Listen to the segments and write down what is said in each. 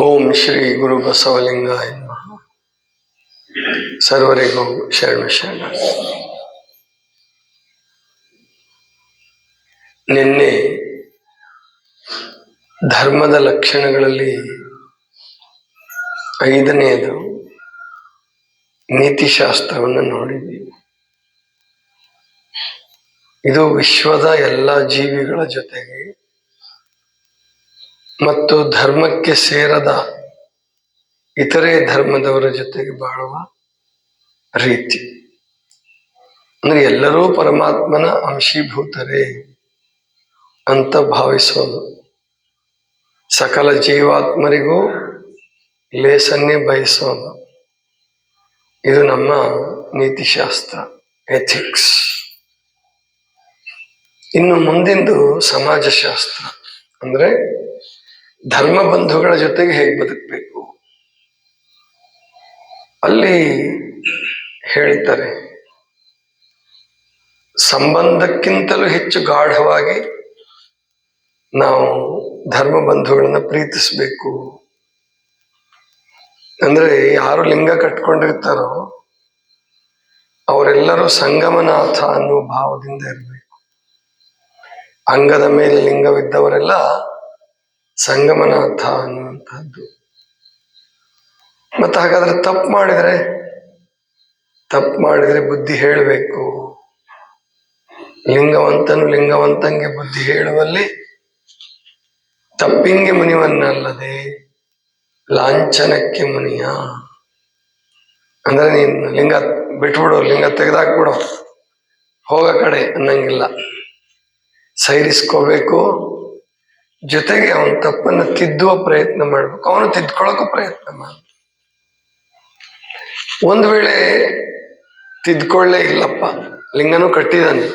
ಓಂ ಶ್ರೀ ಗುರು ಬಸವಲಿಂಗಾಯ ಸರ್ವರಿಗೂ ಶರಣ ಶರಣ. ನಿನ್ನೆ ಧರ್ಮದ ಲಕ್ಷಣಗಳಲ್ಲಿ ಐದನೆಯದು ನೀತಿಶಾಸ್ತ್ರವನ್ನು ನೋಡಿದ್ವಿ. ಇದು ವಿಶ್ವದ ಎಲ್ಲ ಜೀವಿಗಳ ಜೊತೆಗೆ ಮತ್ತು ಧರ್ಮಕ್ಕೆ ಸೇರದ ಇತರೆ ಧರ್ಮದವರ ಜೊತೆಗೆ ಬಾಳುವ ರೀತಿ. ಅಂದ್ರೆ ಎಲ್ಲರೂ ಪರಮಾತ್ಮನ ಅಂಶೀಭೂತರೇ ಅಂತ ಭಾವಿಸೋದು. ಸಕಲ ಜೀವಾತ್ಮರಿಗೂ ಲೇಸನ್ನೇ ಬಯಸೋದು. ಇದು ನಮ್ಮ ನೀತಿಶಾಸ್ತ್ರ ಎಥಿಕ್ಸ್ ಇನ್ನು ಮುಂದಿಂದು ಸಮಾಜಶಾಸ್ತ್ರ. ಅಂದ್ರೆ ಧರ್ಮ ಬಂಧುಗಳ ಜೊತೆಗೆ ಹೇಗೆ ಬದುಕಬೇಕು? ಅಲ್ಲಿ ಹೇಳ್ತಾರೆ, ಸಂಬಂಧಕ್ಕಿಂತಲೂ ಹೆಚ್ಚು ಗಾಢವಾಗಿ ನಾವು ಧರ್ಮ ಬಂಧುಗಳನ್ನ ಪ್ರೀತಿಸಬೇಕು. ಅಂದ್ರೆ ಯಾರು ಲಿಂಗ ಕಟ್ಕೊಂಡಿರ್ತಾರೋ ಅವರೆಲ್ಲರೂ ಸಂಗಮನಾಥ ಅನ್ನೋ ಭಾವದಿಂದ ಇರಬೇಕು. ಅಂಗದ ಮೇಲೆ ಲಿಂಗವಿದ್ದವರೆಲ್ಲ ಸಂಗಮನಾಥ ಅನ್ನುವಂಥದ್ದು ಮತ್ತೆ ಹಾಗಾದ್ರೆ ತಪ್ಪು ಮಾಡಿದರೆ ತಪ್ಪು ಮಾಡಿದರೆ ಬುದ್ಧಿ ಹೇಳಬೇಕು. ಲಿಂಗವಂತನು ಲಿಂಗವಂತಂಗೆ ಬುದ್ಧಿ ಹೇಳುವಲ್ಲಿ ತಪ್ಪಿಂಗೆ ಮುನಿವನ್ನಲ್ಲದೆ ಲಾಂಛನಕ್ಕೆ ಮುನಿಯ. ಅಂದ್ರೆ ನೀನು ಲಿಂಗ ಬಿಟ್ಬಿಡು, ಲಿಂಗ ತೆಗೆದಾಕ್ಬಿಡು. ಹೋಗ ಕಡೆ ಅನ್ನಂಗಿಲ್ಲ. ಸೈರಿಸ್ಕೋಬೇಕು. ಜೊತೆಗೆ ಅವನ ತಪ್ಪನ್ನು ತಿದ್ದುವ ಪ್ರಯತ್ನ ಮಾಡ್ಬೇಕು. ಅವನು ತಿದ್ಕೊಳ್ಳೋಕೆ ಪ್ರಯತ್ನ ಮಾಡ ಒಂದ್ ವೇಳೆ ತಿದ್ಕೊಳ್ಳೇ ಇಲ್ಲಪ್ಪ, ಲಿಂಗನೂ ಕಟ್ಟಿದಾನೆ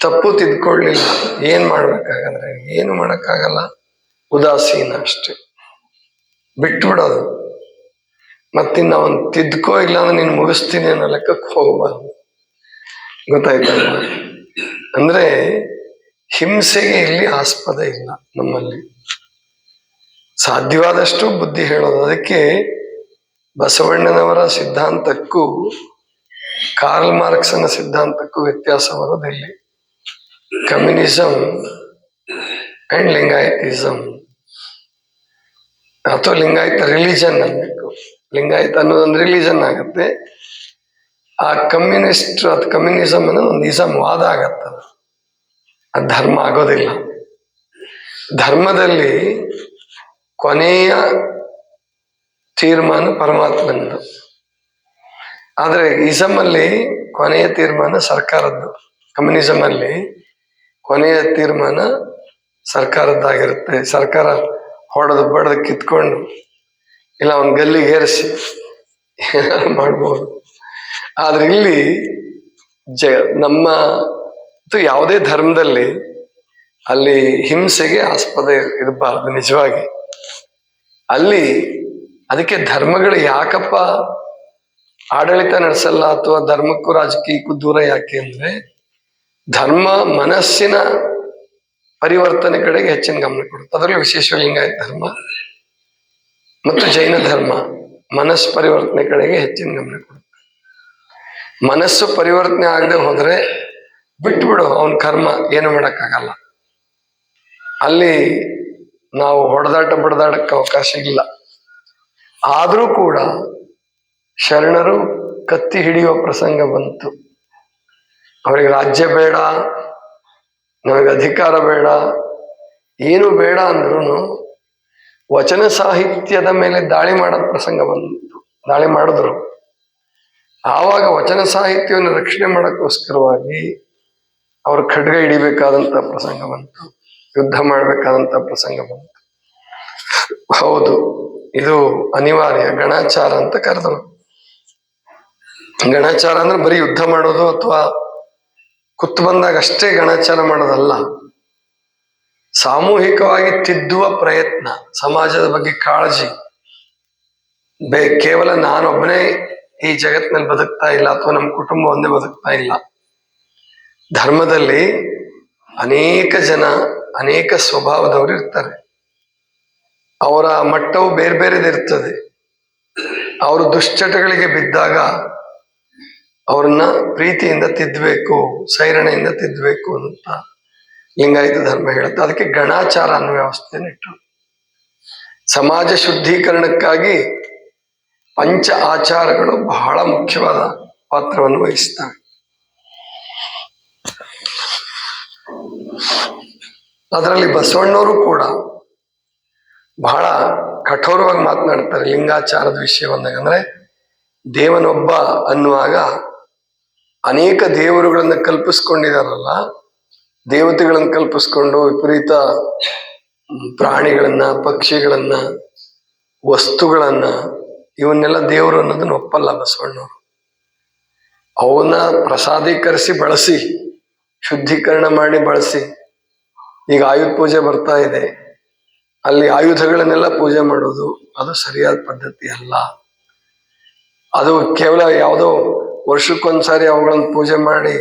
ತಪ್ಪು ತಿದ್ಕೊಳ್ಳಿಲ್ಲ, ಏನ್ ಮಾಡ್ಬೇಕಾಗಂದ್ರೆ, ಏನು ಮಾಡಕ್ಕಾಗಲ್ಲ. ಉದಾಸೀನ ಅಷ್ಟೆ. ಬಿಟ್ಬಿಡೋದು. ಮತ್ತಿನ್ನ ಅವನ್ ತಿದ್ಕೋ ಇಲ್ಲ ಅಂದ್ರೆ ನೀನು ಮುಗಿಸ್ತೀನಿ ಅನ್ನೋ ಲೆಕ್ಕಕ್ಕೆ ಹೋಗ್ಬಾರ್ದು. ಗೊತ್ತಾಯ್ತಲ್ಲ ಅಂದ್ರೆ ಹಿಂಸೆಗೆ ಇಲ್ಲಿ ಆಸ್ಪದ ಇಲ್ಲ ನಮ್ಮಲ್ಲಿ. ಸಾಧ್ಯವಾದಷ್ಟು ಬುದ್ಧಿ ಹೇಳೋದು. ಅದಕ್ಕೆ ಬಸವಣ್ಣನವರ ಸಿದ್ಧಾಂತಕ್ಕೂ, ಕಾರ್ಲ್ ಮಾರ್ಕ್ಸನ ಸಿದ್ಧಾಂತಕ್ಕೂ ವ್ಯತ್ಯಾಸ ಬರೋದಿಲ್ಲಿ ಕಮ್ಯುನಿಸಂ ಅಂಡ್ ಲಿಂಗಾಯತಿಸಂ. ಅಥವಾ ಲಿಂಗಾಯತ ರಿಲಿಜನ್ ಅನ್ಬೇಕು ಲಿಂಗಾಯತ ಅನ್ನೋದೊಂದು ರಿಲಿಜನ್ ಆಗುತ್ತೆ. ಆ ಕಮ್ಯುನಿಸ್ಟ್ ಅಥವಾ ಕಮ್ಯುನಿಸಂ ಅನ್ನೋದು ಒಂದು ಇಸಮ್ ವಾದ ಆಗತ್ತದ ಅದು ಧರ್ಮ ಆಗೋದಿಲ್ಲ. ಧರ್ಮದಲ್ಲಿ ಕೊನೆಯ ತೀರ್ಮಾನ ಪರಮಾತ್ಮನದು. ಆದರೆ ಇಸಮ್ ಅಲ್ಲಿ ಕೊನೆಯ ತೀರ್ಮಾನ ಸರ್ಕಾರದ್ದು. ಕಮ್ಯುನಿಸಮ್ ಅಲ್ಲಿ ಕೊನೆಯ ತೀರ್ಮಾನ ಸರ್ಕಾರದ್ದಾಗಿರುತ್ತೆ. ಸರ್ಕಾರ ಹೊಡೆದು ಬಡ್ದು ಕಿತ್ಕೊಂಡು ಇಲ್ಲ ಒಂದು ಗಲ್ಲಿಗೆ ಏರಿಸಿ ಮಾಡ್ಬೋದು. ಆದ್ರೆ ಇಲ್ಲಿ ಜ ನಮ್ಮ ಮತ್ತು ಯಾವುದೇ ಧರ್ಮದಲ್ಲಿ ಅಲ್ಲಿ ಹಿಂಸೆಗೆ ಆಸ್ಪದ ಇರಬಾರದು ನಿಜವಾಗಿ. ಅಲ್ಲಿ ಅದಕ್ಕೆ ಧರ್ಮಗಳು ಯಾಕಪ್ಪ ಆಡಳಿತ ನಡೆಸಲ್ಲ ಅಥವಾ ಧರ್ಮಕ್ಕೂ ರಾಜಕೀಯಕ್ಕೂ ದೂರ ಯಾಕೆ ಅಂದ್ರೆ ಧರ್ಮ ಮನಸ್ಸಿನ ಪರಿವರ್ತನೆ ಕಡೆಗೆ ಹೆಚ್ಚಿನ ಗಮನ ಕೊಡುತ್ತೆ. ಅದರಲ್ಲಿ ವಿಶೇಷ ಲಿಂಗಾಯತ ಧರ್ಮ ಮತ್ತು ಜೈನ ಧರ್ಮ ಮನಸ್ಸು ಪರಿವರ್ತನೆ ಕಡೆಗೆ ಹೆಚ್ಚಿನ ಗಮನ ಕೊಡುತ್ತೆ. ಮನಸ್ಸು ಪರಿವರ್ತನೆ ಆಗದೆ ಹೋದ್ರೆ ಬಿಟ್ಬಿಡು, ಅವನ ಕರ್ಮ, ಏನು ಮಾಡೋಕ್ಕಾಗಲ್ಲ. ಅಲ್ಲಿ ನಾವು ಹೊಡೆದಾಟ ಬಡದಾಡಕ್ಕೆ ಅವಕಾಶ ಇಲ್ಲ. ಆದರೂ ಕೂಡ ಶರಣರು ಕತ್ತಿ ಹಿಡಿಯುವ ಪ್ರಸಂಗ ಬಂತು. ಅವರಿಗೆ ರಾಜ್ಯ ಬೇಡ, ನಮಗೆ ಅಧಿಕಾರ ಬೇಡ, ಏನು ಬೇಡ ಅಂದ್ರೂ ವಚನ ಸಾಹಿತ್ಯದ ಮೇಲೆ ದಾಳಿ ಮಾಡೋ ಪ್ರಸಂಗ ಬಂತು. ದಾಳಿ ಮಾಡಿದ್ರು. ಆವಾಗ ವಚನ ಸಾಹಿತ್ಯವನ್ನು ರಕ್ಷಣೆ ಮಾಡೋಕ್ಕೋಸ್ಕರವಾಗಿ ಅವ್ರು ಖಡ್ಗ ಹಿಡಿಬೇಕಾದಂತ ಪ್ರಸಂಗ ಬಂತು. ಯುದ್ಧ ಮಾಡಬೇಕಾದಂತ ಪ್ರಸಂಗ ಬಂತು. ಹೌದು, ಇದು ಅನಿವಾರ್ಯ. ಗಣಾಚಾರ ಅಂತ ಕರೆದರು. ಗಣಾಚಾರ ಅಂದ್ರೆ ಬರೀ ಯುದ್ಧ ಮಾಡೋದು ಅಥವಾ ಕುತ್ತು ಬಂದಾಗ ಅಷ್ಟೇ ಗಣಾಚಾರ ಮಾಡೋದಲ್ಲ. ಸಾಮೂಹಿಕವಾಗಿ ತಿದ್ದುವ ಪ್ರಯತ್ನ, ಸಮಾಜದ ಬಗ್ಗೆ ಕಾಳಜಿ. ಬೇ, ಕೇವಲ ನಾನೊಬ್ಬನೇ ಈ ಜಗತ್ತಿನಲ್ಲಿ ಬದುಕ್ತಾ ಇಲ್ಲ ಅಥವಾ ನಮ್ಮ ಕುಟುಂಬ ಒಂದೇ ಬದುಕ್ತಾ ಇಲ್ಲ. ಧರ್ಮದಲ್ಲಿ ಅನೇಕ ಜನ, ಅನೇಕ ಸ್ವಭಾವದವರು ಇರ್ತಾರೆ. ಅವರ ಮಟ್ಟವು ಬೇರೆ ಬೇರೆದಿರ್ತದೆ ಅವರು ದುಶ್ಚಟಗಳಿಗೆ ಬಿದ್ದಾಗ ಅವ್ರನ್ನ ಪ್ರೀತಿಯಿಂದ ತಿದ್ದಬೇಕು ಸೈರಣೆಯಿಂದ ತಿದ್ದಬೇಕು ಅಂತ ಲಿಂಗಾಯತ ಧರ್ಮ ಹೇಳುತ್ತೆ. ಅದಕ್ಕೆ ಗಣಾಚಾರ ಅನ್ನೋ ವ್ಯವಸ್ಥೆಯನ್ನು ಇಟ್ಟರು ಸಮಾಜ ಶುದ್ಧೀಕರಣಕ್ಕಾಗಿ ಪಂಚ ಆಚಾರಗಳು ಬಹಳ ಮುಖ್ಯವಾದ ಪಾತ್ರವನ್ನು ವಹಿಸ್ತವೆ. ಅದರಲ್ಲಿ ಬಸವಣ್ಣವರು ಕೂಡ ಬಹಳ ಕಠೋರವಾಗಿ ಮಾತನಾಡ್ತಾರೆ ಲಿಂಗಾಚಾರದ ವಿಷಯ ಬಂದಾಗ. ಅಂದ್ರೆ ದೇವನೊಬ್ಬ ಅನ್ನುವಾಗ ಅನೇಕ ದೇವರುಗಳನ್ನ ಕಲ್ಪಿಸ್ಕೊಂಡಿದಾರಲ್ಲ ದೇವತೆಗಳನ್ನು ಕಲ್ಪಿಸ್ಕೊಂಡು ವಿಪರೀತ ಪ್ರಾಣಿಗಳನ್ನ, ಪಕ್ಷಿಗಳನ್ನ, ವಸ್ತುಗಳನ್ನ, ಇವನ್ನೆಲ್ಲ ದೇವರು ಅನ್ನೋದನ್ನ ಒಪ್ಪಲ್ಲ ಬಸವಣ್ಣವರು. ಅವನ್ನ ಪ್ರಸಾದೀಕರಿಸಿ ಬಳಸಿ, ಶುದ್ಧೀಕರಣ ಮಾಡಿ ಬಳಸಿ ಈಗ ಆಯುಧ ಪೂಜೆ ಬರ್ತಾ ಇದೆ. ಅಲ್ಲಿ ಆಯುಧಗಳನ್ನೆಲ್ಲ ಪೂಜೆ ಮಾಡೋದು ಅದು ಸರಿಯಾದ ಪದ್ಧತಿ ಅಲ್ಲ. ಅದು ಕೇವಲ ಯಾವುದೋ ವರ್ಷಕ್ಕೊಂದ್ಸಾರಿ ಅವುಗಳನ್ನು ಪೂಜೆ ಮಾಡಿ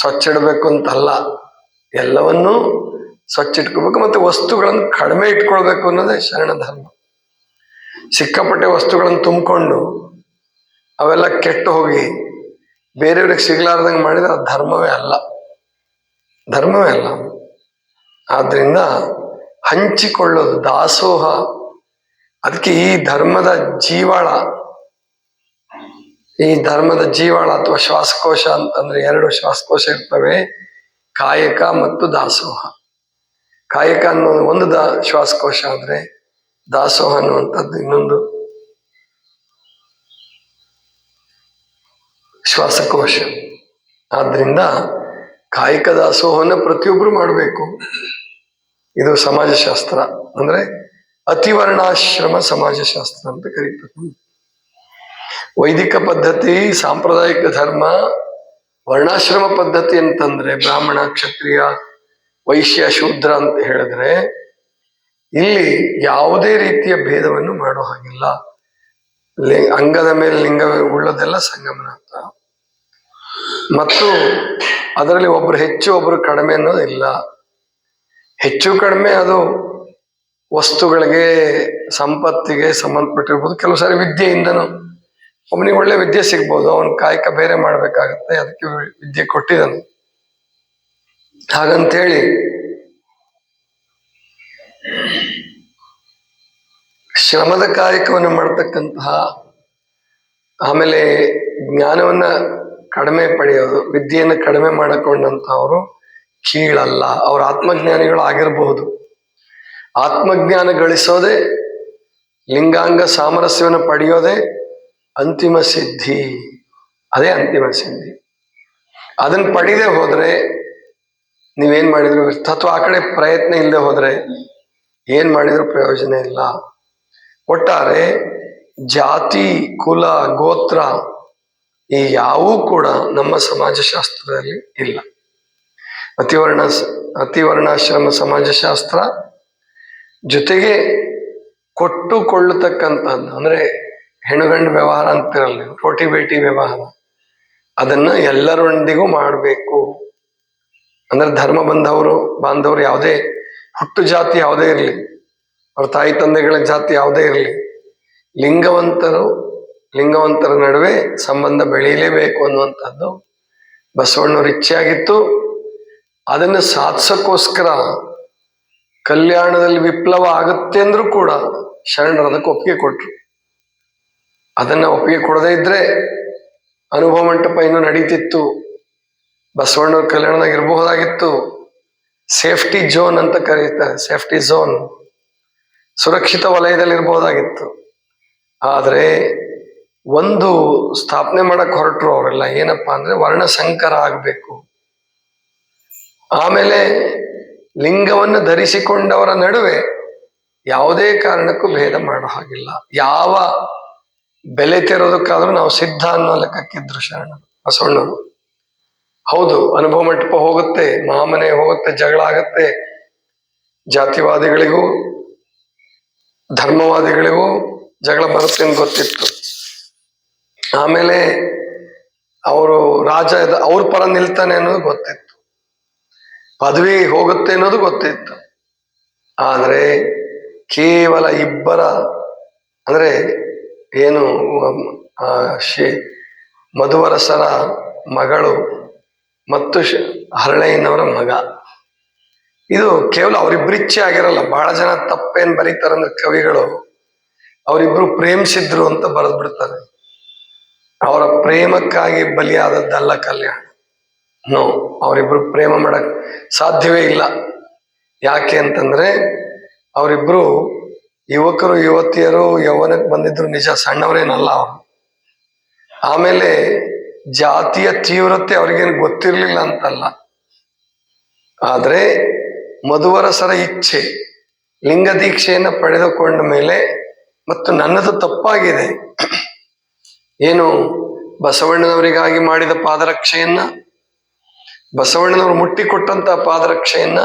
ಸ್ವಚ್ಛ ಇಡಬೇಕು ಅಂತಲ್ಲ. ಎಲ್ಲವನ್ನೂ ಸ್ವಚ್ಛ ಇಟ್ಕೋಬೇಕು ಮತ್ತೆ ವಸ್ತುಗಳನ್ನು ಕಡಿಮೆ ಇಟ್ಕೊಳ್ಬೇಕು ಅನ್ನೋದೇ ಶರಣ ಧರ್ಮ. ಸಿಕ್ಕಾಪಟ್ಟೆ ವಸ್ತುಗಳನ್ನು ತುಂಬಿಕೊಂಡು ಅವೆಲ್ಲ ಕೆಟ್ಟು ಹೋಗಿ ಬೇರೆಯವ್ರಿಗೆ ಸಿಗ್ಲಾರ್ದಂಗೆ ಮಾಡಿದ್ರೆ ಅದು ಧರ್ಮವೇ ಅಲ್ಲ. ಧರ್ಮವೇ ಅಲ್ಲ. ಆದ್ರಿಂದ ಹಂಚಿಕೊಳ್ಳೋದು, ದಾಸೋಹ. ಅದಕ್ಕೆ ಈ ಧರ್ಮದ ಜೀವಾಳ, ಈ ಧರ್ಮದ ಜೀವಾಳ ಅಥವಾ ಶ್ವಾಸಕೋಶ ಅಂತಂದ್ರೆ ಎರಡು ಶ್ವಾಸಕೋಶ ಇರ್ತವೆ, ಕಾಯಕ ಮತ್ತು ದಾಸೋಹ. ಕಾಯಕ ಅನ್ನೋ ಒಂದು ದಾ ಶ್ವಾಸಕೋಶ ಆದ್ರೆ ದಾಸೋಹ ಅನ್ನುವಂಥದ್ದು ಇನ್ನೊಂದು ಶ್ವಾಸಕೋಶ. ಆದ್ರಿಂದ ಕಾಯಕ ದಾಸೋಹನ ಪ್ರತಿಯೊಬ್ರು ಮಾಡಬೇಕು. ಇದು ಸಮಾಜಶಾಸ್ತ್ರ ಅಂದ್ರೆ ಅತಿವರ್ಣಾಶ್ರಮ ಸಮಾಜಶಾಸ್ತ್ರ ಅಂತ ಕರೀತಾರೆ ವೈದಿಕ ಪದ್ಧತಿ, ಸಾಂಪ್ರದಾಯಿಕ ಧರ್ಮ, ವರ್ಣಾಶ್ರಮ ಪದ್ಧತಿ ಅಂತಂದ್ರೆ ಬ್ರಾಹ್ಮಣ, ಕ್ಷತ್ರಿಯ, ವೈಶ್ಯ, ಶೂದ್ರ ಅಂತ ಹೇಳಿದ್ರೆ ಇಲ್ಲಿ ಯಾವುದೇ ರೀತಿಯ ಭೇದವನ್ನು ಮಾಡೋ ಹಾಗಿಲ್ಲ. ಅಂಗದ ಮೇಲೆ ಲಿಂಗ ಸಂಗಮನ ಅಂತ. ಮತ್ತು ಅದರಲ್ಲಿ ಒಬ್ರು ಹೆಚ್ಚು, ಒಬ್ರು ಕಡಿಮೆ ಅನ್ನೋದಿಲ್ಲ. ಹೆಚ್ಚು ಕಡಿಮೆ ಅದು ವಸ್ತುಗಳಿಗೆ, ಸಂಪತ್ತಿಗೆ ಸಂಬಂಧಪಟ್ಟಿರ್ಬೋದು. ಕೆಲವು ಸಾರಿ ವಿದ್ಯೆಯಿಂದನೂ ಒಬ್ಬನಿಗೆ ಒಳ್ಳೆ ವಿದ್ಯೆ ಸಿಗ್ಬೋದು. ಅವನ ಕಾಯಕ ಬೇರೆ ಮಾಡಬೇಕಾಗತ್ತೆ. ಅದಕ್ಕೆ ವಿದ್ಯೆ ಕೊಟ್ಟಿದ್ದಾನೆ. ಹಾಗಂತೇಳಿ ಶ್ರಮದ ಕಾಯಕವನ್ನು ಮಾಡ್ತಕ್ಕಂತಹ ಆಮೇಲೆ ಜ್ಞಾನವನ್ನ ಕಡಿಮೆ ಪಡೆಯೋದು, ವಿದ್ಯೆಯನ್ನು ಕಡಿಮೆ ಮಾಡಿಕೊಂಡಂತಹವರು ಕೀಳಲ್ಲ, ಅವ್ರ ಆತ್ಮಜ್ಞಾನಿಗಳು ಆಗಿರಬಹುದು ಆತ್ಮಜ್ಞಾನ ಗಳಿಸೋದೇ, ಲಿಂಗಾಂಗ ಸಾಮರಸ್ಯವನ್ನು ಪಡೆಯೋದೆ ಅಂತಿಮ ಸಿದ್ಧಿ. ಅದೇ ಅಂತಿಮ ಸಿದ್ಧಿ. ಅದನ್ನ ಪಡಿದೆ ಹೋದ್ರೆ, ನೀವೇನ್ ಮಾಡಿದ್ರು? ತತ್ವ ಆ ಕಡೆ ಪ್ರಯತ್ನ ಇಲ್ಲದೆ ಹೋದ್ರೆ ಏನ್ ಮಾಡಿದ್ರು ಪ್ರಯೋಜನ ಇಲ್ಲ. ಒಟ್ಟಾರೆ ಜಾತಿ, ಕುಲ, ಗೋತ್ರ ಈ ಯಾವೂ ಕೂಡ ನಮ್ಮ ಸಮಾಜಶಾಸ್ತ್ರದಲ್ಲಿ ಇಲ್ಲ. ಅತಿವರ್ಣ, ಅತಿವರ್ಣಾಶ್ರಮ ಸಮಾಜಶಾಸ್ತ್ರ ಜೊತೆಗೆ ಕೊಟ್ಟುಕೊಳ್ಳತಕ್ಕಂಥದ್ದು. ಅಂದ್ರೆ ಹೆಣ್ಣುಗಂಡು ವ್ಯವಹಾರ ಅಂತಿರಲ್ಲ, ರೋಟಿ ಬೇಟಿ ವ್ಯವಹಾರ. ಅದನ್ನ ಎಲ್ಲರೊಂದಿಗೂ ಮಾಡಬೇಕು. ಅಂದ್ರೆ ಧರ್ಮ ಬಂಧವರು ಬಾಂಧವರು ಯಾವುದೇ, ಹುಟ್ಟು ಜಾತಿ ಯಾವುದೇ ಇರಲಿ. ಅವ್ರ ತಾಯಿ ತಂದೆಗಳ ಜಾತಿ ಯಾವುದೇ ಇರಲಿ. ಲಿಂಗವಂತರು, ಲಿಂಗವಂತರ ನಡುವೆ ಸಂಬಂಧ ಬೆಳೀಲೇಬೇಕು ಅನ್ನುವಂಥದ್ದು ಬಸವಣ್ಣವ್ರ ಇಚ್ಛೆ ಆಗಿತ್ತು ಅದನ್ನು ಸಾಧಿಸೋಕ್ಕೋಸ್ಕರ ಕಲ್ಯಾಣದಲ್ಲಿ ವಿಪ್ಲವ ಆಗುತ್ತೆ ಅಂದ್ರೂ ಕೂಡ ಶರಣರು ಅದಕ್ಕೆ ಒಪ್ಪಿಗೆ ಕೊಟ್ರು. ಅದನ್ನ ಒಪ್ಪಿಗೆ ಕೊಡದೇ ಇದ್ರೆ ಅನುಭವ ಮಂಟಪ ಇನ್ನೂ ನಡೀತಿತ್ತು. ಬಸವಣ್ಣವ್ರ ಕಲ್ಯಾಣದಾಗ ಇರಬಹುದಾಗಿತ್ತು. ಸೇಫ್ಟಿ ಝೋನ್ ಅಂತ ಕರೀತಾರೆ, ಸೇಫ್ಟಿ ಝೋನ್. ಸುರಕ್ಷಿತ ವಲಯದಲ್ಲಿ ಇರಬಹುದಾಗಿತ್ತು. ಆದರೆ ಒಂದು ಸ್ಥಾಪನೆ ಮಾಡಕ್ ಹೊರಟ್ರು ಅವರೆಲ್ಲ. ಏನಪ್ಪಾ ಅಂದ್ರೆ ವರ್ಣಸಂಕರ ಆಗ್ಬೇಕು. ಆಮೇಲೆ ಲಿಂಗವನ್ನು ಧರಿಸಿಕೊಂಡವರ ನಡುವೆ ಯಾವುದೇ ಕಾರಣಕ್ಕೂ ಭೇದ ಮಾಡೋ ಹಾಗಿಲ್ಲ. ಯಾವ ಬೆಲೆ ತೆರೋದಕ್ಕಾದ್ರೂ ನಾವು ಸಿದ್ಧ ಅನ್ನೋ ಲೆಕ್ಕಕ್ಕಿದ್ರು ಶರಣರು ಬಸವಣ್ಣವರು ಹೌದು, ಅನುಭವ ಮಂಟಪ ಹೋಗುತ್ತೆ ಮಹಾಮನೆ ಹೋಗುತ್ತೆ, ಜಗಳ ಆಗತ್ತೆ. ಜಾತಿವಾದಿಗಳಿಗೂ, ಧರ್ಮವಾದಿಗಳಿಗೂ ಜಗಳ ಬರುತ್ತೆ ಅಂತ ಗೊತ್ತಿತ್ತು. ಆಮೇಲೆ ಅವರು ರಾಜ, ಅವ್ರ ಪರ ನಿಲ್ತಾನೆ ಅನ್ನೋದು ಗೊತ್ತಿತ್ತು. ಪದವಿ ಹೋಗುತ್ತೆ ಅನ್ನೋದು ಗೊತ್ತಿತ್ತು. ಆದರೆ ಕೇವಲ ಇಬ್ಬರ, ಅಂದರೆ ಏನು ಶಿ, ಮಧುವರಸರ ಮಗಳು ಮತ್ತು ಹರಳೆಯನವರ ಮಗ. ಇದು ಕೇವಲ ಅವರಿಬ್ಬರಿಚ್ಛೆ ಆಗಿರಲ್ಲ. ಬಹಳ ಜನ ತಪ್ಪೇನ್ ಬರೀತಾರಂದ್ರೆ ಕವಿಗಳು. ಅವರಿಬ್ರು ಪ್ರೇಮಿಸಿದ್ರು ಅಂತ ಬರೆದ್ಬಿಡ್ತಾರೆ. ಅವರ ಪ್ರೇಮಕ್ಕಾಗಿ ಬಲಿಯಾದದ್ದಲ್ಲ ಕಲ್ಯಾಣ. ನೋ ಅವರಿಬ್ರು ಪ್ರೇಮ ಮಾಡಕ್ ಸಾಧ್ಯವೇ ಇಲ್ಲ. ಯಾಕೆ ಅಂತಂದ್ರೆ ಅವರಿಬ್ರು ಯುವಕರು, ಯುವತಿಯರು, ಯೌವನಕ್ಕೆ ಬಂದಿದ್ರು ನಿಜ ಸಣ್ಣವರೇನಲ್ಲ ಅವರು. ಆಮೇಲೆ ಜಾತಿಯ ತೀವ್ರತೆ ಅವ್ರಿಗೇನು ಗೊತ್ತಿರಲಿಲ್ಲ ಅಂತಲ್ಲ. ಆದ್ರೆ ಮಧುವರಸರ ಇಚ್ಛೆ, ಲಿಂಗ ದೀಕ್ಷೆಯನ್ನು ಪಡೆದುಕೊಂಡ ಮೇಲೆ ಮತ್ತು ನನ್ನದು ತಪ್ಪಾಗಿದೆ. ಏನು ಬಸವಣ್ಣನವರಿಗಾಗಿ ಮಾಡಿದ ಪಾದರಕ್ಷೆಯನ್ನ ಬಸವಣ್ಣನವರು ಮುಟ್ಟಿಕೊಟ್ಟಂತ ಪಾದರಕ್ಷೆಯನ್ನ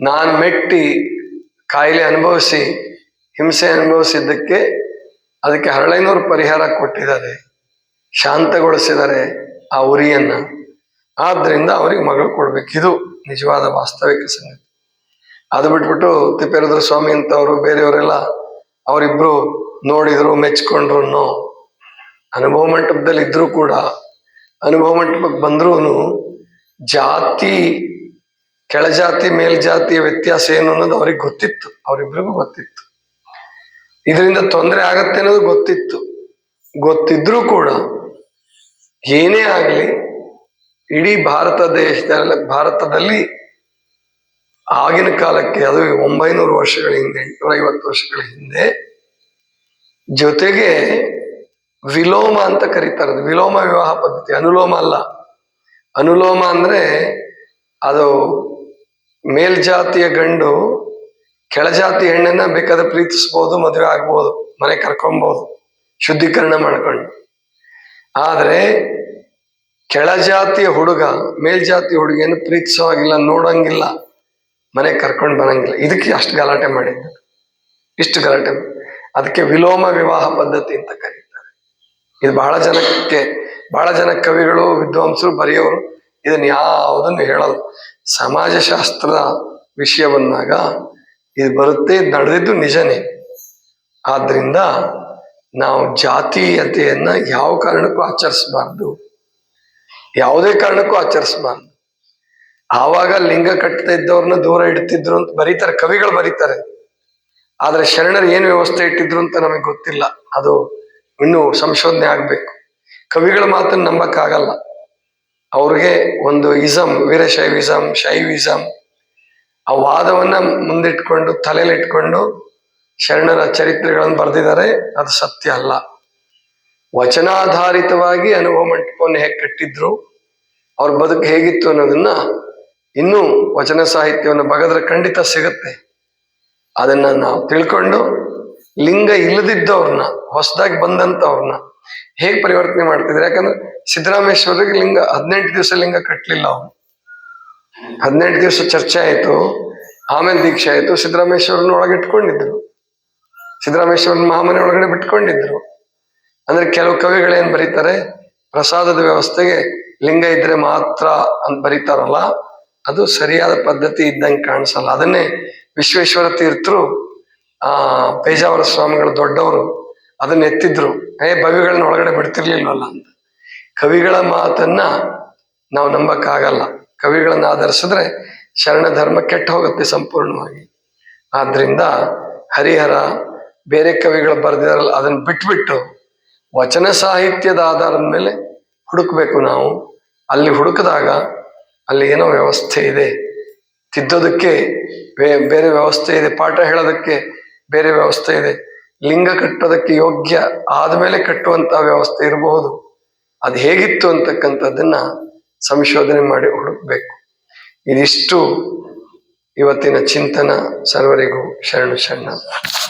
ನಾನು ಮೆಟ್ಟಿ ಕಾಯಿಲೆ ಅನುಭವಿಸಿ, ಹಿಂಸೆ ಅನುಭವಿಸಿದ್ದಕ್ಕೆ ಅದಕ್ಕೆ ಹರಳೈನವರು ಪರಿಹಾರ ಕೊಟ್ಟಿದ್ದಾರೆ, ಶಾಂತಗೊಳಿಸಿದ್ದಾರೆ ಆ ಉರಿಯನ್ನ. ಆದ್ದರಿಂದ ಅವರಿಗೆ ಮಗಳು ಕೊಡ್ಬೇಕು. ಇದು ನಿಜವಾದ ವಾಸ್ತವಿಕ ಸಂಗತಿ. ಅದು ಬಿಟ್ಬಿಟ್ಟು ತಿಪ್ಪೇರುದ್ರ ಸ್ವಾಮಿ ಅಂತವರು ಬೇರೆಯವರೆಲ್ಲ ಅವರಿಬ್ರು ನೋಡಿದ್ರು, ಮೆಚ್ಕೊಂಡ್ರು ಅನುಭವ ಮಂಟಪದಲ್ಲಿ ಇದ್ರು ಕೂಡ, ಅನುಭವ ಮಂಟಪಕ್ಕೆ ಬಂದ್ರೂ ಜಾತಿ, ಕೆಳಜಾತಿ, ಮೇಲ್ಜಾತಿಯ ವ್ಯತ್ಯಾಸ ಏನು ಅನ್ನೋದು ಅವ್ರಿಗೆ ಗೊತ್ತಿತ್ತು. ಅವರಿಬ್ರಿಗೂ ಗೊತ್ತಿತ್ತು. ಇದರಿಂದ ತೊಂದರೆ ಆಗತ್ತೆ ಅನ್ನೋದು ಗೊತ್ತಿತ್ತು. ಗೊತ್ತಿದ್ರೂ ಕೂಡ ಏನೇ ಆಗಲಿ, ಇಡೀ ಭಾರತ ದೇಶದಲ್ಲಿ, ಭಾರತದಲ್ಲಿ ಆಗಿನ ಕಾಲಕ್ಕೆ, ಅದು ಒಂಬೈನೂರು ವರ್ಷಗಳ ಹಿಂದೆ ಎಂಟುನೂರ ಐವತ್ತು ವರ್ಷಗಳ ಹಿಂದೆ ಜೊತೆಗೆ ವಿಲೋಮ ಅಂತ ಕರೀತಾರೆ. ವಿಲೋಮ ವಿವಾಹ ಪದ್ಧತಿ, ಅನುಲೋಮ ಅಲ್ಲ. ಅನುಲೋಮ ಅಂದ್ರೆ ಅದು ಮೇಲ್ಜಾತಿಯ ಗಂಡು ಕೆಳಜಾತಿ ಹೆಣ್ಣನ್ನ ಬೇಕಾದ್ರೆ ಪ್ರೀತಿಸ್ಬೋದು, ಮದುವೆ ಆಗ್ಬೋದು ಮನೆ ಕರ್ಕೊಬಹುದು ಶುದ್ಧೀಕರಣ ಮಾಡ್ಕೊಂಡು. ಆದರೆ ಕೆಳಜಾತಿಯ ಹುಡುಗ ಮೇಲ್ಜಾತಿ ಹುಡುಗಿಯನ್ನು ಪ್ರೀತಿಸೋ ಆಗಿಲ್ಲ ನೋಡಂಗಿಲ್ಲ ಮನೆ ಕರ್ಕೊಂಡು ಬರಂಗಿಲ್ಲ. ಇದಕ್ಕೆ ಅಷ್ಟು ಗಲಾಟೆ ಮಾಡಿದ್ದ. ಇಷ್ಟು ಗಲಾಟೆ. ಅದಕ್ಕೆ ವಿಲೋಮ ವಿವಾಹ ಪದ್ಧತಿ ಅಂತ ಕರೀತಾರೆ. ಇದು ಬಹಳ ಜನಕ್ಕೆ ಬಹಳ ಜನ ಕವಿಗಳು, ವಿದ್ವಾಂಸರು ಬರೆಯೋರು ಇದನ್ನ ಯಾವುದನ್ನು ಹೇಳಲ್ಲ. ಸಮಾಜಶಾಸ್ತ್ರದ ವಿಷಯ ಬಂದಾಗ ಇದು ಬರುತ್ತೆ, ನಡೆದಿದ್ದು ನಿಜನೇ. ಆದ್ರಿಂದ ನಾವು ಜಾತೀಯತೆಯನ್ನ ಯಾವ ಕಾರಣಕ್ಕೂ ಆಚರಿಸಬಾರ್ದು. ಯಾವುದೇ ಕಾರಣಕ್ಕೂ ಆಚರಿಸಬಾರ್ದು. ಆವಾಗ ಲಿಂಗ ಕಟ್ಟದೇ ಇದ್ದವ್ರನ್ನ ದೂರ ಇಡ್ತಿದ್ರು ಅಂತ ಬರೀತಾರೆ, ಕವಿಗಳು ಬರೀತಾರೆ. ಆದ್ರೆ ಶರಣರು ಏನು ವ್ಯವಸ್ಥೆ ಇಟ್ಟಿದ್ರು ಅಂತ ನಮಗೆ ಗೊತ್ತಿಲ್ಲ. ಅದು ಇನ್ನೂ ಸಂಶೋಧನೆ ಆಗ್ಬೇಕು. ಕವಿಗಳ ಮಾತನ್ನು ನಂಬಕ್ಕಾಗಲ್ಲ. ಅವ್ರಿಗೆ ಒಂದು ಇಸಮ್ ವೀರಶೈವಿಸಮ್ ಶೈವಿಸಂ, ಆ ವಾದವನ್ನ ಮುಂದಿಟ್ಕೊಂಡು ತಲೆಯಲ್ಲಿ ಇಟ್ಕೊಂಡು ಶರಣರ ಚರಿತ್ರೆಗಳನ್ನು ಬರೆದಿದ್ದಾರೆ. ಅದು ಸತ್ಯ ಅಲ್ಲ. ವಚನಾಧಾರಿತವಾಗಿ ಅನುಭವ ಮಂಟಪವನ್ನು ಹೇಗೆ ಕಟ್ಟಿದ್ರು, ಅವ್ರ ಬದುಕು ಹೇಗಿತ್ತು ಅನ್ನೋದನ್ನ ಇನ್ನೂ ವಚನ ಸಾಹಿತ್ಯವನ್ನು ಬಗದ್ರೆ ಖಂಡಿತ ಸಿಗುತ್ತೆ. ಅದನ್ನ ನಾವು ತಿಳ್ಕೊಂಡು ಲಿಂಗ ಇಲ್ಲದಿದ್ದವ್ರನ್ನ, ಹೊಸದಾಗಿ ಬಂದಂತವ್ರನ್ನ ಹೇಗೆ ಪರಿವರ್ತನೆ ಮಾಡ್ತಿದ್ರು ಯಾಕಂದ್ರೆ ಸಿದ್ದರಾಮೇಶ್ವರಿಗೆ ಲಿಂಗ ಹದಿನೆಂಟು ದಿವಸ ಲಿಂಗ ಕಟ್ಟಲಿಲ್ಲ ಅವನು. ಹದಿನೆಂಟು ದಿವಸ ಚರ್ಚೆ ಆಯ್ತು, ಆಮೇಲೆ ದೀಕ್ಷೆ ಆಯ್ತು ಸಿದ್ದರಾಮೇಶ್ವರನ ಒಳಗೆ ಇಟ್ಕೊಂಡಿದ್ರು. ಸಿದ್ದರಾಮೇಶ್ವರನ ಮಹಾಮನೆ ಒಳಗಡೆ ಬಿಟ್ಕೊಂಡಿದ್ರು. ಅಂದ್ರೆ ಕೆಲವು ಕವಿಗಳೇನ್ ಬರೀತಾರೆ, ಪ್ರಸಾದದ ವ್ಯವಸ್ಥೆಗೆ ಲಿಂಗ ಇದ್ರೆ ಮಾತ್ರ ಅಂತ ಬರೀತಾರಲ್ಲ, ಅದು ಸರಿಯಾದ ಪದ್ಧತಿ ಇದ್ದಂಗೆ ಕಾಣಿಸಲ್ಲ. ಅದನ್ನೇ ವಿಶ್ವೇಶ್ವರ ತೀರ್ಥರು, ಆ, ಪೇಜಾವರ ಸ್ವಾಮಿಗಳು ದೊಡ್ಡವರು ಅದನ್ನ ಎತ್ತಿದ್ರು ಏ ಭವಿಗಳನ್ನ ಒಳಗಡೆ ಬಿಡ್ತಿರ್ಲಿಲ್ವಲ್ಲ ಅಂತ. ಕವಿಗಳ ಮಾತನ್ನ ನಾವು ನಂಬಕ್ಕಾಗಲ್ಲ. ಕವಿಗಳನ್ನ ಆಧರಿಸಿದ್ರೆ ಶರಣ ಧರ್ಮ ಕೆಟ್ಟ ಹೋಗುತ್ತೆ ಸಂಪೂರ್ಣವಾಗಿ. ಆದ್ರಿಂದ ಹರಿಹರ, ಬೇರೆ ಕವಿಗಳು ಬರೆದಿದಾರಲ್ಲ, ಅದನ್ನ ಬಿಟ್ಬಿಟ್ಟು ವಚನ ಸಾಹಿತ್ಯದ ಆಧಾರದ ಮೇಲೆ ಹುಡುಕ್ಬೇಕು ನಾವು. ಅಲ್ಲಿ ಹುಡುಕಿದಾಗ ಅಲ್ಲಿ ಏನೋ ವ್ಯವಸ್ಥೆ ಇದೆ. ತಿದ್ದೋದಕ್ಕೆ ಬೇರೆ ವ್ಯವಸ್ಥೆ ಇದೆ. ಪಾಠ ಹೇಳೋದಕ್ಕೆ ಬೇರೆ ವ್ಯವಸ್ಥೆ ಇದೆ. ಲಿಂಗ ಕಟ್ಟೋದಕ್ಕೆ ಯೋಗ್ಯ ಆದ್ಮೇಲೆ ಕಟ್ಟುವಂತಹ ವ್ಯವಸ್ಥೆ ಇರಬಹುದು ಅದು ಹೇಗಿತ್ತು ಅಂತಕ್ಕಂಥದ್ದನ್ನ ಸಂಶೋಧನೆ ಮಾಡಿ ಹುಡುಕ್ಬೇಕು. ಇದಿಷ್ಟು ಇವತ್ತಿನ ಚಿಂತನ. ಸರ್ವರಿಗೂ ಶರಣು ಶರಣ